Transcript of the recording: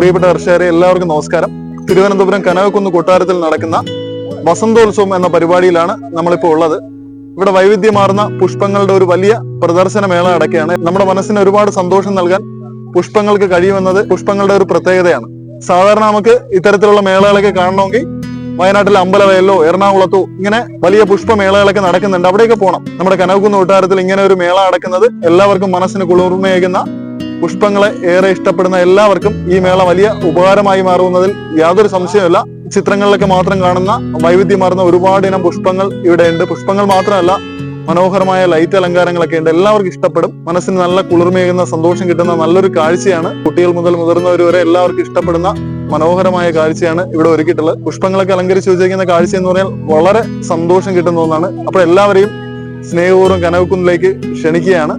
പ്രിയപ്പെട്ട കർഷകരെ എല്ലാവർക്കും നമസ്കാരം. തിരുവനന്തപുരം കനകക്കുന്ന് കൊട്ടാരത്തിൽ നടക്കുന്ന വസന്തോത്സവം എന്ന പരിപാടിയിലാണ് നമ്മളിപ്പോൾ ഉള്ളത്. ഇവിടെ വൈവിധ്യമാർന്ന പുഷ്പങ്ങളുടെ ഒരു വലിയ പ്രദർശന മേള അടക്കുകയാണ് നമ്മുടെ മനസ്സിന് ഒരുപാട് സന്തോഷം നൽകാൻ പുഷ്പങ്ങൾക്ക് കഴിയുമെന്നത് പുഷ്പങ്ങളുടെ ഒരു പ്രത്യേകതയാണ്. സാധാരണ നമുക്ക് ഇത്തരത്തിലുള്ള മേളകളൊക്കെ കാണണമെങ്കിൽ വയനാട്ടിലെ അമ്പലവയലോ എറണാകുളത്തോ ഇങ്ങനെ വലിയ പുഷ്പമേളകളൊക്കെ നടക്കുന്നുണ്ട്. അവിടെയൊക്കെ പോകണം നമ്മുടെ കനകക്കുന്ന് കൊട്ടാരത്തിൽ ഇങ്ങനെ ഒരു മേള അടക്കുന്നത് എല്ലാവർക്കും മനസ്സിന് കുളിർമയേകുന്ന പുഷ്പങ്ങളെ ഏറെ ഇഷ്ടപ്പെടുന്ന എല്ലാവർക്കും ഈ മേള വലിയ ഉപകാരമായി മാറുന്നതിൽ യാതൊരു സംശയമില്ല ചിത്രങ്ങളിലൊക്കെ മാത്രം കാണുന്ന വൈവിധ്യമാർന്ന ഒരുപാട് ഇനം പുഷ്പങ്ങൾ ഇവിടെ ഉണ്ട് പുഷ്പങ്ങൾ മാത്രമല്ല മനോഹരമായ ലൈറ്റ് അലങ്കാരങ്ങളൊക്കെ ഉണ്ട്. എല്ലാവർക്കും ഇഷ്ടപ്പെടും. മനസ്സിന് നല്ല കുളിർമയേകുന്ന സന്തോഷം കിട്ടുന്ന നല്ലൊരു കാഴ്ചയാണ്. കുട്ടികൾ മുതൽ മുതിർന്നവർ വരെ എല്ലാവർക്കും ഇഷ്ടപ്പെടുന്ന മനോഹരമായ കാഴ്ചയാണ് ഇവിടെ ഒരുക്കിയിട്ടുള്ളത്. പുഷ്പങ്ങളൊക്കെ അലങ്കരിച്ച് വെച്ചിരിക്കുന്ന കാഴ്ച എന്ന് പറഞ്ഞാൽ വളരെ സന്തോഷം കിട്ടുന്ന ഒന്നാണ്. അപ്പോൾ എല്ലാവരെയും സ്നേഹപൂർവം കനവക്കുന്നിലേക്ക് ക്ഷണിക്കുകയാണ്.